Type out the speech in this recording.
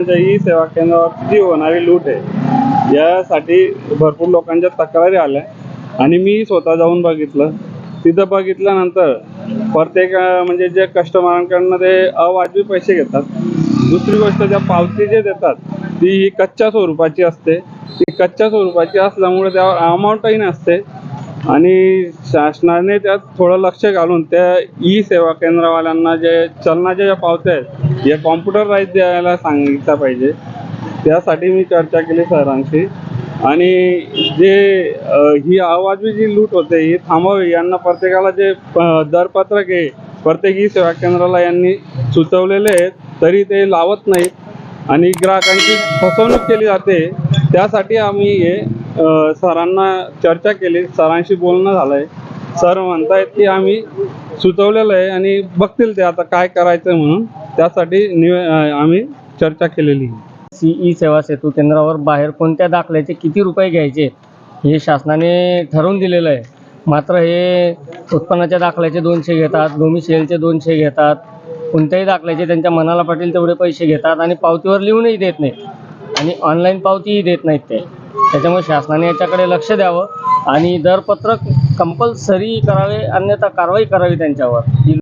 ही सेवा केंद्रावर जी होणारी लूट आहे यासाठी भरपूर लोकांच्या तक्रारी आल्या. आणि मी स्वतः जाऊन बघितलं. तिथं बघितल्यानंतर प्रत्येक म्हणजे जे कस्टमरांकडनं ते अवाजवी पैसे घेतात. दुसरी गोष्ट ज्या पावती जे देतात ती ही कच्च्या स्वरूपाची असते. ती कच्च्या स्वरूपाची असल्यामुळे त्यावर अमाऊंटही नसते. आणि शासनाने त्यात थोडं लक्ष घालून त्या ई सेवा केंद्रवाल्यांना जे चलनाच्या ज्या पावत्या आहेत या कॉम्प्युटराईज द्यायला सांगितलं पाहिजे. त्यासाठी मी चर्चा केली सरांशी. आणि जे ही आवाजवी जी लूट होते ही थांबावी. यांना प्रत्येकाला जे दरपत्रक आहे प्रत्येक सेवा केंद्राला यांनी सुचवलेले आहेत तरी ते लावत नाहीत. आणि ग्राहकांची फसवणूक केली जाते. त्यासाठी आम्ही हे सरांना चर्चा केली. सरांशी बोलणं झालं आहे सर म्हणतायत की आम्ही सुचवलेलं आहे आणि बघतील ते आता काय करायचं म्हणून. त्यासाठी निवे आम्ही चर्चा केलेली सीई सेवा सेतू केंद्रावर बाहेर कोणत्या दाखल्याचे किती रुपये घ्यायचे हे शासनाने ठरवून दिलेलं आहे. मात्र हे उत्पन्नाच्या दाखल्याचे दोनशे घेतात डोमिशियलचे दोनशे घेतात कोणत्याही दाखल्याचे त्यांच्या मनाला पटेल तेवढे पैसे घेतात आणि पावतीवर लिहूनही देत नाहीत. आणि ऑनलाईन पावतीही देत नाहीत ते. त्याच्यामुळे शासनाने याच्याकडे लक्ष द्यावं. आणि दरपत्रक कंपल्सरी करावे अन्यथा कारवाई करावी त्यांच्यावर.